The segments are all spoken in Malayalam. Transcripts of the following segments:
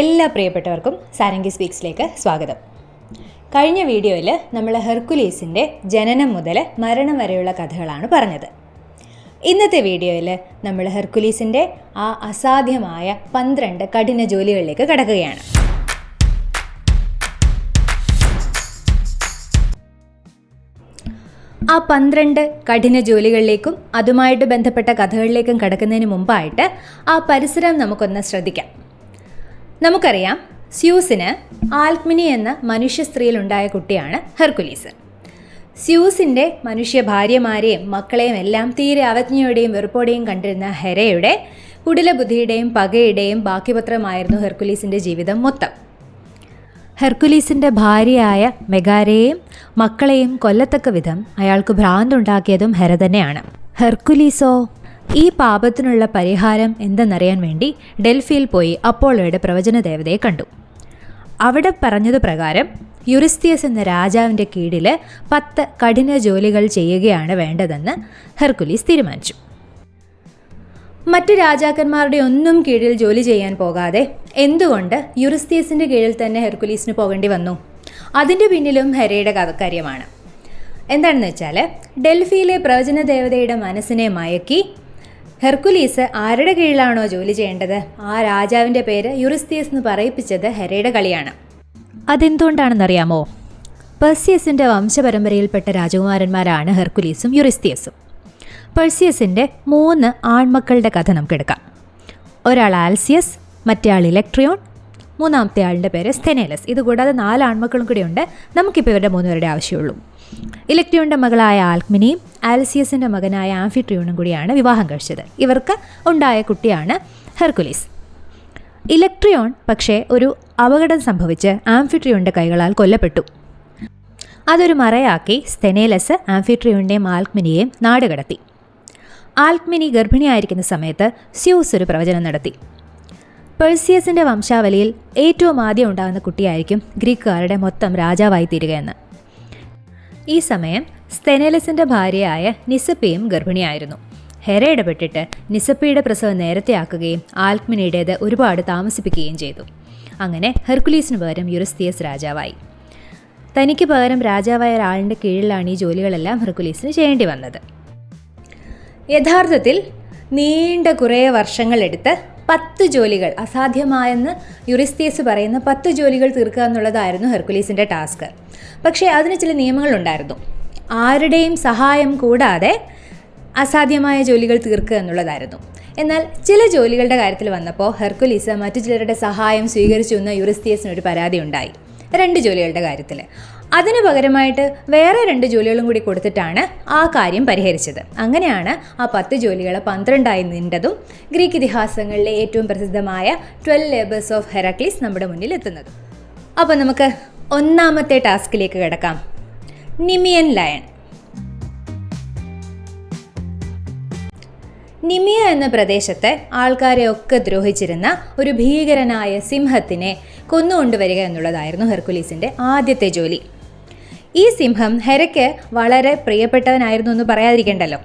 എല്ലാ പ്രിയപ്പെട്ടവർക്കും സാരംഗി സ്പീക്സിലേക്ക് സ്വാഗതം. കഴിഞ്ഞ വീഡിയോയിൽ നമ്മൾ ഹെർക്കുലീസിന്റെ ജനനം മുതൽ മരണം വരെയുള്ള കഥകളാണ് പറഞ്ഞത്. ഇന്നത്തെ വീഡിയോയിൽ നമ്മൾ ഹെർക്കുലീസിന്റെ ആ അസാധ്യമായ പന്ത്രണ്ട് കഠിന ജോലികളിലേക്ക് കടക്കുകയാണ്. ആ പന്ത്രണ്ട് കഠിന ജോലികളിലേക്കും അതുമായിട്ട് ബന്ധപ്പെട്ട കഥകളിലേക്കും കടക്കുന്നതിന് മുമ്പായിട്ട് ആ പരിസരം നമുക്കൊന്ന് ശ്രദ്ധിക്കാം. നമുക്കറിയാം സ്യൂസിന് ആൽക്മിനി എന്ന മനുഷ്യ സ്ത്രീയിലുണ്ടായ കുട്ടിയാണ് ഹെർക്കുലീസ്. സ്യൂസിന്റെ മനുഷ്യ ഭാര്യമാരെയും മക്കളെയും എല്ലാം തീരെ അവജ്ഞയോടെയും വെറുപ്പോടെയും കണ്ടിരുന്ന ഹെരയുടെ കുടിലബുദ്ധിയുടെയും പകയുടെയും ബാക്കിപത്രമായിരുന്നു ഹെർക്കുലീസിന്റെ ജീവിതം മൊത്തം. ഹെർക്കുലീസിന്റെ ഭാര്യയായ മെഗാരയെയും മക്കളെയും കൊല്ലത്തക്ക വിധം അയാൾക്ക് ഭ്രാന്തുണ്ടാക്കിയതും ഹെര തന്നെയാണ്. ഹെർക്കുലീസോ? ഈ പാപത്തിനുള്ള പരിഹാരം എന്തെന്നറിയാൻ വേണ്ടി ഡൽഹിയിൽ പോയി അപ്പോളോയുടെ പ്രവചന ദേവതയെ കണ്ടു. അവിടെ പറഞ്ഞത് പ്രകാരം യുറിസ്തിയസ് എന്ന രാജാവിന്റെ കീഴിൽ പത്ത് കഠിന ജോലികൾ ചെയ്യുകയാണ് വേണ്ടതെന്ന് ഹെർക്കുലീസ് തീരുമാനിച്ചു. മറ്റ് രാജാക്കന്മാരുടെ ഒന്നും കീഴിൽ ജോലി ചെയ്യാൻ പോകാതെ എന്തുകൊണ്ട് യുറിസ്തിയസിന്റെ കീഴിൽ തന്നെ ഹെർക്കുലീസിന് പോകേണ്ടി വന്നു? അതിന്റെ പിന്നിലും ഹെരയുടെ കഥക്കാര്യമാണ് എന്താണെന്ന് വെച്ചാൽ ഡൽഹിയിലെ പ്രവചന ദേവതയുടെ മനസ്സിനെ മയക്കി ഹെർക്കുലീസ് ആരുടെ കീഴിലാണോ ജോലി ചെയ്യേണ്ടത്? ആ രാജാവിന്റെ പേര് യുറിസ്തീസ് എന്ന് പറയിപ്പിച്ചത് ഹെരയുടെ കളിയാണ്. അതെന്തുകൊണ്ടാണെന്നറിയാമോ? പെർസിയസിന്റെ വംശപരമ്പരയിൽപ്പെട്ട രാജകുമാരന്മാരാണ് ഹെർക്കുലീസും യുറിസ്തിയസും. പെർസിയസിന്റെ മൂന്ന് ആൺമക്കളുടെ കഥ നമുക്ക് എടുക്കാം ഒരാൾ ആൽസിയസ് മറ്റേ ആൾ ഇലക്ട്രിയോൺ മൂന്നാമത്തെ ആളിന്റെ പേര് സ്ഥെനേലസ്. ഇതുകൂടാതെ നാല് ആൺമക്കളും കൂടിയുണ്ട്. നമുക്കിപ്പോൾ ഇവരുടെ മൂന്നുപേരുടെ ആവശ്യമുള്ളൂ. ഇലക്ട്രിയോണിന്റെ മകളായ ആൽക്മിനിയും ആൽസിയസിന്റെ മകനായ ആംഫിട്രിയോണും കൂടിയാണ് വിവാഹം കഴിച്ചത്. ഇവർക്ക് ഉണ്ടായ കുട്ടിയാണ് ഹെർക്കുലീസ്. ഇലക്ട്രിയോൺ പക്ഷേ ഒരു അപകടം സംഭവിച്ച് ആംഫിട്രിയോണിന്റെ കൈകളാൽ കൊല്ലപ്പെട്ടു. അതൊരു മറയാക്കി സ്തെനേലസ് ആംഫിട്രിയോണിനെയും ആൽക്മിനിയെയും നാടുകടത്തി. ആൽക്മിനി ഗർഭിണിയായിരിക്കുന്ന സമയത്ത് സ്യൂസ് ഒരു പ്രവചനം നടത്തി. പെർസിയസിന്റെ വംശാവലിയിൽ ഏറ്റവും ആദ്യം ഉണ്ടാകുന്ന കുട്ടിയായിരിക്കും ഗ്രീക്കുകാരുടെ മൊത്തം രാജാവായി തീരുകയെന്ന് ഈ സമയം സ്തെനേലസിന്റെ ഭാര്യയായ നിസപ്പയും ഗർഭിണിയായിരുന്നു. ഹെര ഇടപെട്ടിട്ട് നിസപ്പയുടെ പ്രസവം നേരത്തെ ആക്കുകയും ആൽക്മിനിയുടേത് ഒരുപാട് താമസിപ്പിക്കുകയും ചെയ്തു. അങ്ങനെ ഹെർക്കുലീസിന് പകരം യുറിസ്തിയസ് രാജാവായി. തനിക്ക് പകരം രാജാവായ ഒരാളിന്റെ കീഴിലാണ് ഈ ജോലികളെല്ലാം ഹെർക്കുലീസിന് ചെയ്യേണ്ടി വന്നത്. യഥാർത്ഥത്തിൽ നീണ്ട കുറേ വർഷങ്ങളെടുത്ത് പത്ത് ജോലികൾ അസാധ്യമായെന്ന് യുറിസ്തിയസ് പറയുന്ന പത്ത് ജോലികൾ തീർക്കുക എന്നുള്ളതായിരുന്നു ഹെർക്കുലീസിന്റെ ടാസ്ക്. പക്ഷേ അതിന് ചില നിയമങ്ങളുണ്ടായിരുന്നു. ആരുടെയും സഹായം കൂടാതെ അസാധ്യമായ ജോലികൾ തീർക്കുക എന്നുള്ളതായിരുന്നു. എന്നാൽ ചില ജോലികളുടെ കാര്യത്തിൽ വന്നപ്പോൾ ഹെർക്കുലീസ് മറ്റു ചിലരുടെ സഹായം സ്വീകരിച്ചു എന്ന യുറിസ്തിയസിന് ഒരു പരാതി ഉണ്ടായി. രണ്ട് ജോലികളുടെ കാര്യത്തിൽ. അതിന് പകരമായിട്ട് വേറെ രണ്ട് ജോലികളും കൂടി കൊടുത്തിട്ടാണ് ആ കാര്യം പരിഹരിച്ചത്. അങ്ങനെയാണ് ആ പത്ത് ജോലികൾ പന്ത്രണ്ടായി നീണ്ടതും ഗ്രീക്ക് ഇതിഹാസങ്ങളിലെ ഏറ്റവും പ്രസിദ്ധമായ ട്വൽവ് ലേബേഴ്സ് ഓഫ് ഹെറാക്ലീസ് നമ്മുടെ മുന്നിൽ എത്തുന്നത്. അപ്പോൾ നമുക്ക് ഒന്നാമത്തെ ടാസ്കിലേക്ക് കിടക്കാം. നിമിയൻ ലയൺ. നിമിയ എന്ന പ്രദേശത്തെ ആൾക്കാരെ ഒക്കെ ദ്രോഹിച്ചിരുന്ന ഒരു ഭീകരനായ സിംഹത്തിനെ കൊന്നുകൊണ്ടുവരിക എന്നുള്ളതായിരുന്നു ഹെർക്കുലീസിന്റെ ആദ്യത്തെ ജോലി. ഈ സിംഹം ഹെരയ്ക്ക് വളരെ പ്രിയപ്പെട്ടവനായിരുന്നു എന്ന് പറയാതിരിക്കണ്ടല്ലോ.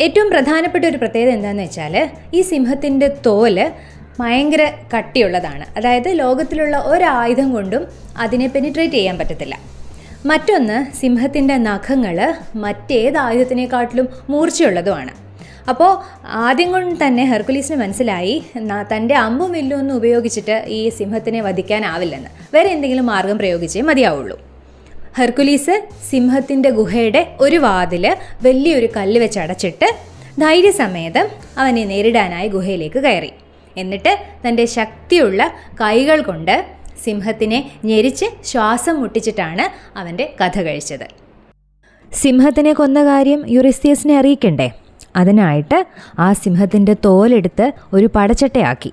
ഏറ്റവും പ്രധാനപ്പെട്ട ഒരു പ്രത്യേകത എന്താണെന്ന് വെച്ചാൽ ഈ സിംഹത്തിന്റെ തോൽ ഭയങ്കര കട്ടിയുള്ളതാണ്. അതായത് ലോകത്തിലുള്ള ഒരായുധം കൊണ്ടും അതിനെ പെനിട്രേറ്റ് ചെയ്യാൻ പറ്റത്തില്ല. മറ്റൊന്ന് സിംഹത്തിന്റെ നഖങ്ങൾ മറ്റേത് ആയുധത്തിനെക്കാട്ടിലും മൂർച്ചയുള്ളതുമാണ്. അപ്പോൾ ആദ്യം കൊണ്ട് തന്നെ ഹെർക്കുലീസിന് മനസ്സിലായി തന്റെ അമ്പും വില്ലും ഒന്നും ഉപയോഗിച്ചിട്ട് ഈ സിംഹത്തിനെ വധിക്കാനാവില്ലെന്ന്. വേറെ എന്തെങ്കിലും മാർഗം പ്രയോഗിച്ചേ മതിയാവുള്ളൂ. ഹെർക്കുലീസ് സിംഹത്തിന്റെ ഗുഹയുടെ ഒരു വാതിൽ വലിയൊരു കല്ല് വെച്ച് അടച്ചിട്ട് ധൈര്യസമേതം അവനെ നേരിടാനായി ഗുഹയിലേക്ക് കയറി. എന്നിട്ട് തന്റെ ശക്തിയുള്ള കൈകൾ കൊണ്ട് സിംഹത്തിനെ ഞെരിച്ച് ശ്വാസം മുട്ടിച്ചിട്ടാണ് അവന്റെ കഥ കഴിച്ചത്. സിംഹത്തിനെ കൊന്ന കാര്യം യുറിസ്തിയസിനെ അറിയിക്കണ്ടേ? അതിനായിട്ട് ആ സിംഹത്തിന്റെ തോലെടുത്ത് ഒരു പടച്ചട്ടയാക്കി.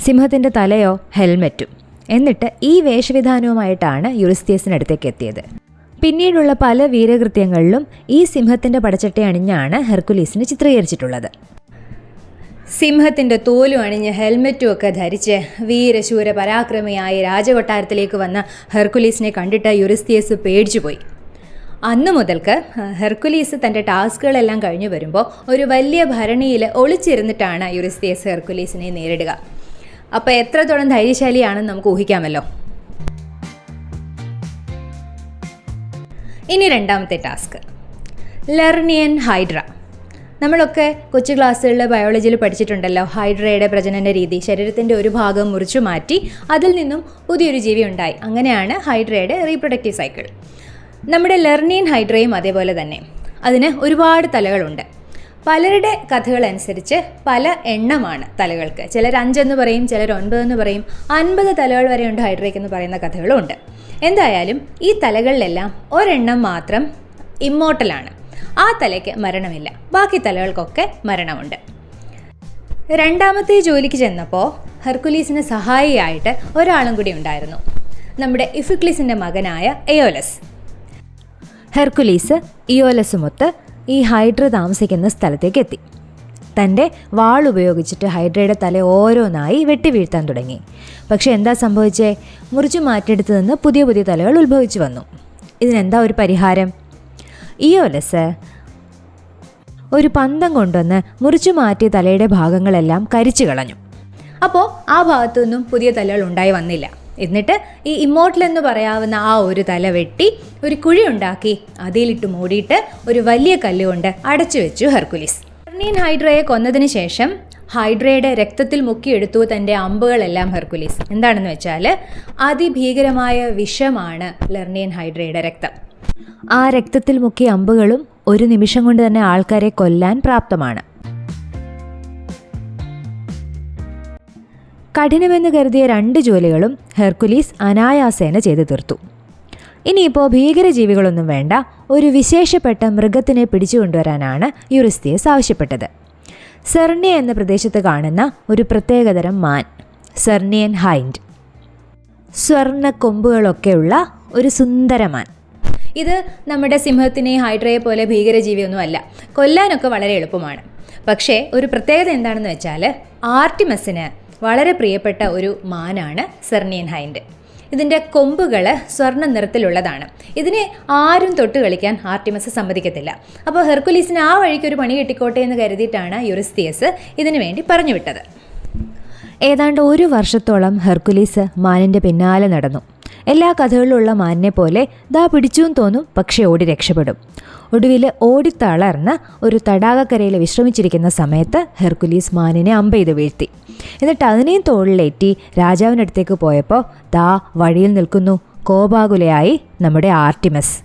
സിംഹത്തിന്റെ തലയോ ഹെൽമെറ്റും. എന്നിട്ട് ഈ വേഷവിധാനവുമായിട്ടാണ് യുറിസ്തിയസിനടുത്തേക്ക് എത്തിയത്. പിന്നീടുള്ള പല വീരകൃത്യങ്ങളിലും ഈ സിംഹത്തിന്റെ പടച്ചട്ട അണിഞ്ഞാണ് ഹെർക്കുലീസിനെ ചിത്രീകരിച്ചിട്ടുള്ളത്. സിംഹത്തിന്റെ തോലും അണിഞ്ഞ് ഹെൽമെറ്റും ഒക്കെ ധരിച്ച് വീരശൂര പരാക്രമിയായി രാജകൊട്ടാരത്തിലേക്ക് വന്ന ഹെർക്കുലീസിനെ കണ്ടിട്ട് യുറിസ്തിയസ് പേടിച്ചുപോയി അന്നു മുതൽക്ക് ഹെർക്കുലീസ് തന്റെ ടാസ്കുകളെല്ലാം കഴിഞ്ഞു വരുമ്പോൾ ഒരു വലിയ ഭരണിയിൽ ഒളിച്ചിരുന്നിട്ടാണ് യുറിസ്തിയസ് ഹെർക്കുലീസിനെ നേരിടുക. അപ്പോൾ എത്രത്തോളം ധൈര്യശാലിയാണെന്ന് നമുക്ക് ഊഹിക്കാമല്ലോ. ഇനി രണ്ടാമത്തെ ടാസ്ക്. ലെർണിയൻ ഹൈഡ്ര. നമ്മളൊക്കെ കൊച്ചു ക്ലാസ്സുകളിൽ ബയോളജിയിൽ പഠിച്ചിട്ടുണ്ടല്ലോ. ഹൈഡ്രയുടെ പ്രജനന രീതി ശരീരത്തിന്റെ ഒരു ഭാഗം മുറിച്ചു മാറ്റി അതിൽ നിന്നും പുതിയൊരു ജീവി ഉണ്ടായി. അങ്ങനെയാണ് ഹൈഡ്രയുടെ റീപ്രൊഡക്റ്റീവ് സൈക്കിൾ നമ്മുടെ ലെർണിയൻ ഹൈഡ്രയും അതേപോലെ തന്നെ. അതിന് ഒരുപാട് തലകളുണ്ട്. പലരുടെ കഥകൾ അനുസരിച്ച് പല എണ്ണമാണ് തലകൾക്ക്. ചിലർ അഞ്ചെന്ന് പറയും ചിലർ ഒൻപതെന്ന് പറയും. അൻപത് തലകൾ വരെയുണ്ട് ഹൈഡ്രയ്ക്ക് എന്ന് പറയുന്ന കഥകളും ഉണ്ട്. എന്തായാലും ഈ തലകളിലെല്ലാം ഒരെണ്ണം മാത്രം ഇമ്മോട്ടലാണ് ആ തലയ്ക്ക് മരണമില്ല. ബാക്കി തലകൾക്കൊക്കെ മരണമുണ്ട്. രണ്ടാമത്തെ ജോലിക്ക് ചെന്നപ്പോൾ ഹെർക്കുലീസിന് സഹായിയായിട്ട് ഒരാളും കൂടി ഉണ്ടായിരുന്നു. നമ്മുടെ ഇഫിക്ലിസിന്റെ മകനായ എയോലസ്. ഹെർക്കുലീസ് ഇയോലസുമൊത്ത് ഈ ഹൈഡ്ര താമസിക്കുന്ന സ്ഥലത്തേക്ക് എത്തി. തന്റെ വാൾ ഉപയോഗിച്ചിട്ട് ഹൈഡ്രയുടെ തല ഓരോന്നായി വെട്ടി വീഴ്ത്താൻ തുടങ്ങി. പക്ഷേ എന്താ സംഭവിച്ചേ? മുറിച്ചു മാറ്റിയെടുത്തു നിന്ന് പുതിയ പുതിയ തലകൾ ഉത്ഭവിച്ചു വന്നു. ഇതിനെന്താ ഒരു പരിഹാരം? ഇയോലസ് ഒരു പന്തം കൊണ്ടുവന്ന് മുറിച്ചു മാറ്റിയ തലയുടെ ഭാഗങ്ങളെല്ലാം കരിച്ചു കളഞ്ഞു. അപ്പോൾ ആ ഭാഗത്തു നിന്നും പുതിയ തലകൾ ഉണ്ടായി വന്നില്ല. എന്നിട്ട് ഈ ഇമ്മോട്ടൽ എന്ന് പറയാവുന്ന ആ ഒരു തല വെട്ടി ഒരു കുഴി ഉണ്ടാക്കി അതിലിട്ട് മൂടിയിട്ട് ഒരു വലിയ കല്ലുകൊണ്ട് അടച്ചു വെച്ചു ഹെർക്കുലിസ്. ഹെർണീൻ ഹൈഡ്രയെ കൊന്നതിന് ശേഷം ഹൈഡ്രയുടെ രക്തത്തിൽ മുക്കിയെടുത്തു തന്റെ അമ്പുകളെല്ലാം ഹെർക്കുലീസ്. എന്താണെന്ന് വെച്ചാൽ അതിഭീകരമായ വിഷമാണ് ലെർണിയൻ ഹൈഡ്രയുടെ രക്തം. ആ രക്തത്തിൽ മുക്കിയ അമ്പുകളും ഒരു നിമിഷം കൊണ്ട് തന്നെ ആൾക്കാരെ കൊല്ലാൻ പ്രാപ്തമാണ്. കഠിനമെന്ന് കരുതിയ രണ്ട് ജോലികളും ഹെർക്കുലീസ് അനായാസേന ചെയ്തു തീർത്തു. ഇനിയിപ്പോൾ ഭീകരജീവികളൊന്നും വേണ്ട ഒരു വിശേഷപ്പെട്ട മൃഗത്തിനെ പിടിച്ചുകൊണ്ടുവരാനാണ് യുറിസ്തിയസ് ആവശ്യപ്പെട്ടത്. സെർണിയ എന്ന പ്രദേശത്ത് കാണുന്ന ഒരു പ്രത്യേകതരം മാൻ സെർണിയൻ ഹൈൻഡ്. സ്വർണ കൊമ്പുകളൊക്കെയുള്ള ഒരു സുന്ദരമാൻ ഇത് നമ്മുടെ സിംഹത്തിനെ ഹൈഡ്രയെ പോലെ ഭീകരജീവിയൊന്നും അല്ല കൊല്ലാനൊക്കെ വളരെ എളുപ്പമാണ്. പക്ഷേ ഒരു പ്രത്യേകത എന്താണെന്ന് വെച്ചാൽ ആർട്ടിമസിന് വളരെ പ്രിയപ്പെട്ട ഒരു മാനാണ് സെർണിയൻ ഹൈൻഡ്. ഇതിന്റെ കൊമ്പുകൾ സ്വർണ നിറത്തിലുള്ളതാണ്. ഇതിനെ ആരും തൊട്ട് കളിക്കാൻ ആർട്ടിമസ് സമ്മതിക്കത്തില്ല. അപ്പോൾ ഹെർക്കുലീസിന് ആ വഴിക്ക് ഒരു പണി കിട്ടിക്കോട്ടെ എന്ന് കരുതിയിട്ടാണ് യുറിസ്തിയസ് ഇതിനു വേണ്ടി പറഞ്ഞു വിട്ടത് ഏതാണ്ട് ഒരു വർഷത്തോളം ഹെർക്കുലീസ് മാനിന്റെ പിന്നാലെ നടന്നു. എല്ലാ കഥകളിലുള്ള മാനിനെ പോലെ ദാ പിടിച്ചും തോന്നും പക്ഷേ ഓടി രക്ഷപ്പെടും. ഒടുവിൽ ഓടിത്തളർന്ന് ഒരു തടാകക്കരയിൽ വിശ്രമിച്ചിരിക്കുന്ന സമയത്ത് ഹെർക്കുലീസ് മാനിനെ അമ്പെയ്ത് വീഴ്ത്തി. എന്നിട്ട് അതിനെയും തോളിലേറ്റി രാജാവിനടുത്തേക്ക് പോയപ്പോൾ ദാ വഴിയിൽ നിൽക്കുന്നു കോപാകുലയായി നമ്മുടെ ആർട്ടിമസ്.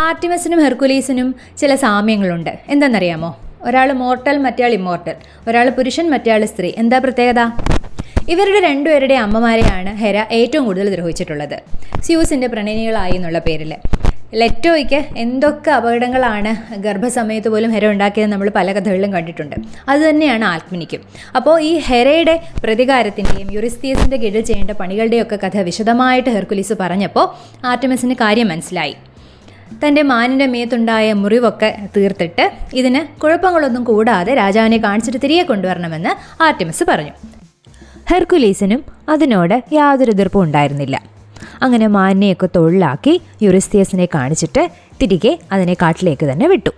ആർട്ടിമസിനും ഹെർക്കുലീസിനും ചില സാമ്യങ്ങളുണ്ട്. എന്താണെന്നറിയാമോ ഒരാൾ മോർട്ടൽ മറ്റയാൾ ഇമ്മോർട്ടൽ. ഒരാൾ പുരുഷൻ മറ്റയാൾ സ്ത്രീ. എന്താ പ്രത്യേകത? ഇവരുടെ രണ്ടുപേരുടെ അമ്മമാരെയാണ് ഹെര ഏറ്റവും കൂടുതൽ ദ്രോഹിച്ചിട്ടുള്ളത്. സ്യൂസിന്റെ പ്രണയിനികളായി എന്നുള്ള പേരിൽ ലെറ്റോയ്ക്ക് എന്തൊക്കെ അപകടങ്ങളാണ് ഗർഭസമയത്ത് പോലും ഹെര ഉണ്ടാക്കിയത് നമ്മൾ പല കഥകളിലും കണ്ടിട്ടുണ്ട്. അതുതന്നെയാണ് ആത്മിനിക്കും. അപ്പോൾ ഈ ഹെരയുടെ പ്രതികാരത്തിന്റെയും യുറിസ്തീസിന്റെ കീഴിൽ ചെയ്യേണ്ട പണികളുടെയൊക്കെ കഥ വിശദമായിട്ട് ഹെർക്കുലീസ് പറഞ്ഞപ്പോൾ ആർട്ടിമസിന് കാര്യം മനസ്സിലായി. തന്റെ മാനിന്റെ മേത്തുണ്ടായ മുറിവൊക്കെ തീർത്തിട്ട് ഇതിന് കുഴപ്പങ്ങളൊന്നും കൂടാതെ രാജാവിനെ കാണിച്ചിട്ട് തിരികെ കൊണ്ടുവരണമെന്ന് ആർട്ടിമസ് പറഞ്ഞു. ഹെർക്കുലീസിനും അതിനോട് യാതൊരു എതിർപ്പും ഉണ്ടായിരുന്നില്ല. അങ്ങനെ മാനിനെയൊക്കെ തൊഴിലാക്കി യുറിസ്തിയസിനെ കാണിച്ചിട്ട് തിരികെ അതിനെ കാട്ടിലേക്ക് തന്നെ വിട്ടു.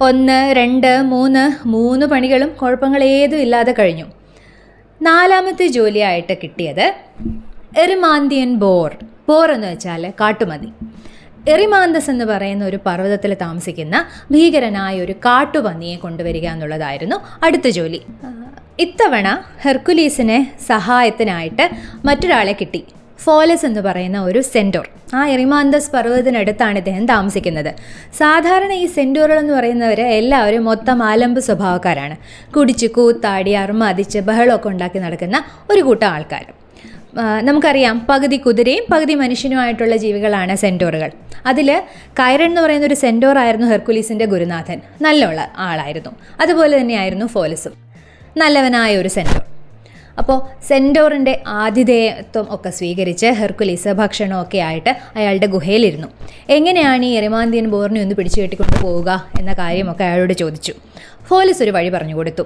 ഒന്ന് രണ്ട് മൂന്ന് മൂന്ന് പണികളും കുഴപ്പങ്ങൾ ഏതും ഇല്ലാതെ കഴിഞ്ഞു. നാലാമത്തെ ജോലിയായിട്ട് കിട്ടിയത് എറിമാന്തിയൻ ബോർ. ബോർ എന്ന് വെച്ചാൽ കാട്ടുമതി. എറിമാന്തസ് എന്ന് പറയുന്ന ഒരു പർവതത്തിൽ താമസിക്കുന്ന ഭീകരനായ ഒരു കാട്ടുപന്നിയെ കൊണ്ടുവരിക എന്നുള്ളതായിരുന്നു അടുത്ത ജോലി. ഇത്തവണ ഹെർക്കുലീസിനെ സഹായത്തിനായിട്ട് മറ്റൊരാളെ കിട്ടി. ഫോലസ് എന്ന് പറയുന്ന ഒരു സെന്റോർ ആ എറിമാന്തസ് പർവതത്തിനടുത്താണ് ഇദ്ദേഹം താമസിക്കുന്നത്. സാധാരണ ഈ സെന്റോറുകൾ എന്ന് പറയുന്നവർ എല്ലാവരും മൊത്തം ആലമ്പ് സ്വഭാവക്കാരാണ്. കുടിച്ച് കൂത്താടി അർമാദിച്ച് ബഹളമൊക്കെ ഉണ്ടാക്കി നടക്കുന്ന ഒരു കൂട്ടം ആൾക്കാർ നമുക്കറിയാം പകുതി കുതിരയും പകുതി മനുഷ്യനുമായിട്ടുള്ള ജീവികളാണ് സെന്റോറുകൾ അതിൽ കൈരൻ എന്ന് പറയുന്ന ഒരു സെന്റോർ ആയിരുന്നു ഹെർക്കുലീസിന്റെ ഗുരുനാഥൻ. നല്ലുള്ള ആളായിരുന്നു. അതുപോലെ തന്നെയായിരുന്നു ഫോലസും. നല്ലവനായ ഒരു സെന്റോർ അപ്പോൾ സെന്റോറിന്റെ ആതിഥേയത്വം ഒക്കെ സ്വീകരിച്ച് ഹെർക്കുലീസ് ഭക്ഷണമൊക്കെ ആയിട്ട് അയാളുടെ ഗുഹയിലിരുന്നു. എങ്ങനെയാണ് ഈ എറിമാന്തിയൻ ബോറിനെ ഒന്ന് പിടിച്ചു കെട്ടിക്കൊണ്ട് പോവുക എന്ന കാര്യമൊക്കെ അയാളോട് ചോദിച്ചു. ഫോലസ് ഒരു വഴി പറഞ്ഞു കൊടുത്തു.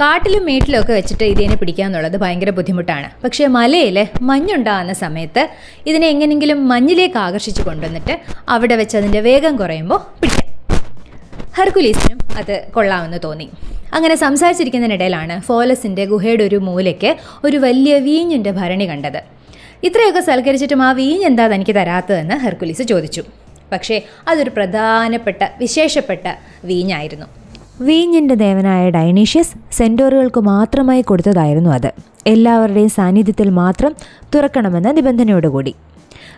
കാട്ടിലും മേട്ടിലും ഒക്കെ വെച്ചിട്ട് ഇതിനെ പിടിക്കുക എന്നുള്ളത് ഭയങ്കര ബുദ്ധിമുട്ടാണ്. പക്ഷേ മലയിൽ മഞ്ഞുണ്ടാകുന്ന സമയത്ത് ഇതിനെ എങ്ങനെയെങ്കിലും മഞ്ഞിലേക്ക് ആകർഷിച്ച് കൊണ്ടുവന്നിട്ട് അവിടെ വെച്ച് അതിന്റെ വേഗം കുറയുമ്പോൾ പിടിക്കാം. ഹെർക്കുലീസിനും അത് കൊള്ളാമെന്ന് തോന്നി. അങ്ങനെ സംസാരിച്ചിരിക്കുന്നതിനിടയിലാണ് ഫോലസിന്റെ ഗുഹയുടെ ഒരു മൂലയ്ക്ക് ഒരു വലിയ വീഞ്ഞിന്റെ ഭരണി കണ്ടത്. ഇത്രയൊക്കെ സൽക്കരിച്ചിട്ടും ആ വീഞ്ഞ് എന്താ തനിക്ക് തരാത്തതെന്ന് ഹെർക്കുലീസ് ചോദിച്ചു. പക്ഷേ അതൊരു പ്രധാനപ്പെട്ട വിശേഷപ്പെട്ട വീഞ്ഞായിരുന്നു. വീഞ്ഞിന്റെ ദേവനായ ഡൈനീഷ്യസ് സെന്റോറുകൾക്ക് മാത്രമായി കൊടുത്തതായിരുന്നു അത്. എല്ലാവരുടെയും സാന്നിധ്യത്തിൽ മാത്രം തുറക്കണമെന്ന നിബന്ധനയോടുകൂടി.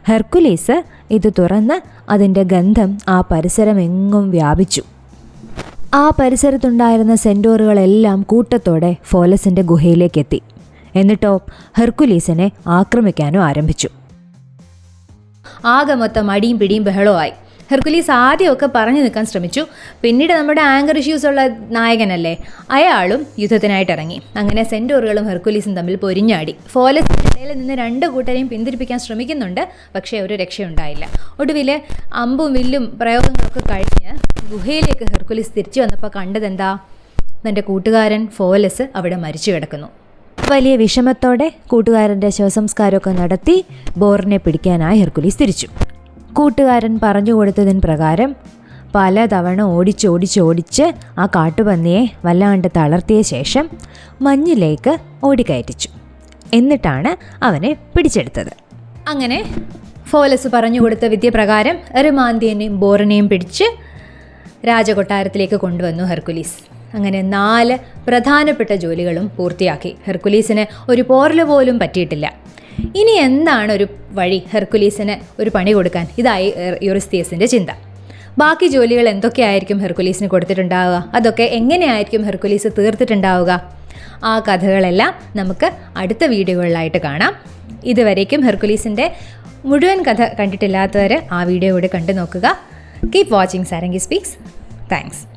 ഹെർക്കുലീസ് ഇത് തുറന്ന് അതിന്റെ ഗന്ധം ആ പരിസരമെങ്ങും വ്യാപിച്ചു. ആ പരിസരത്തുണ്ടായിരുന്ന സെന്റോറുകളെല്ലാം കൂട്ടത്തോടെ ഫോലസിന്റെ ഗുഹയിലേക്കെത്തി. എന്നിട്ടോ ഹെർക്കുലീസിനെ ആക്രമിക്കാനും ആരംഭിച്ചു. ആകെ മൊത്തം അടിയും പിടിയും ബഹളവുമായി. ഹെർക്കുലീസ് ആദ്യമൊക്കെ പറഞ്ഞു നിൽക്കാൻ ശ്രമിച്ചു. പിന്നീട് നമ്മുടെ ആങ്കർ ഇഷ്യൂസ് ഉള്ള നായകനല്ലേ? അയാളും യുദ്ധത്തിനായിട്ട് ഇറങ്ങി. അങ്ങനെ സെന്റോറുകളും ഹെർക്കുലീസും തമ്മിൽ പൊരിഞ്ഞാടി. ഫോലസ് ഇടയിൽ നിന്ന് രണ്ട് കൂട്ടരെയും പിന്തിരിപ്പിക്കാൻ ശ്രമിക്കുന്നുണ്ട് പക്ഷേ ഒരു രക്ഷയുണ്ടായില്ല. ഒടുവിൽ അമ്പും വില്ലും പ്രയോഗങ്ങളൊക്കെ കഴിഞ്ഞ് ഗുഹയിലേക്ക് ഹെർക്കുലീസ് തിരിച്ചു വന്നപ്പോൾ കണ്ടതെന്താ തന്റെ കൂട്ടുകാരൻ ഫോലസ് അവിടെ മരിച്ചു കിടക്കുന്നു. വലിയ വിഷമത്തോടെ കൂട്ടുകാരന്റെ ശവസംസ്കാരമൊക്കെ നടത്തി ബോറിനെ പിടിക്കാനായി ഹെർക്കുലീസ് തിരിച്ചു. കൂട്ടുകാരൻ പറഞ്ഞു കൊടുത്തതിന് പ്രകാരം പലതവണ ഓടിച്ചോടിച്ചോടിച്ച് ആ കാട്ടുപന്നിയെ വല്ലാണ്ട് തളർത്തിയ ശേഷം മഞ്ഞിലേക്ക് ഓടിക്കയറ്റിച്ചു. എന്നിട്ടാണ് അവനെ പിടിച്ചെടുത്തത്. അങ്ങനെ ഫോലസ് പറഞ്ഞു കൊടുത്ത വിദ്യ പ്രകാരം എറുമാന്തിയനെയും ബോറിനെയും പിടിച്ച് രാജകൊട്ടാരത്തിലേക്ക് കൊണ്ടുവന്നു ഹെർക്കുലീസ്. അങ്ങനെ നാല് പ്രധാനപ്പെട്ട ജോലികളും പൂർത്തിയാക്കി. ഹെർക്കുലീസിന് ഒരു പോറൽ പോലും പറ്റിയിട്ടില്ല. ഇനി എന്താണ് ഒരു വഴി ഹെർക്കുലീസിന് ഒരു പണി കൊടുക്കാൻ? ഇതായി യുറിസ്തിയസിന്റെ ചിന്ത. ബാക്കി ജോലികൾ എന്തൊക്കെയായിരിക്കും ഹെർക്കുലീസിന് കൊടുത്തിട്ടുണ്ടാവുക? അതൊക്കെ എങ്ങനെയായിരിക്കും ഹെർക്കുലീസ് തീർത്തിട്ടുണ്ടാവുക? ആ കഥകളെല്ലാം നമുക്ക് അടുത്ത വീഡിയോകളിലായിട്ട് കാണാം. ഇതുവരേക്കും ഹെർക്കുലീസിന്റെ മുഴുവൻ കഥ കണ്ടിട്ടില്ലാത്തവർ ആ വീഡിയോ കൂടെ കണ്ടു നോക്കുക. Keep watching Sarangi speaks thanks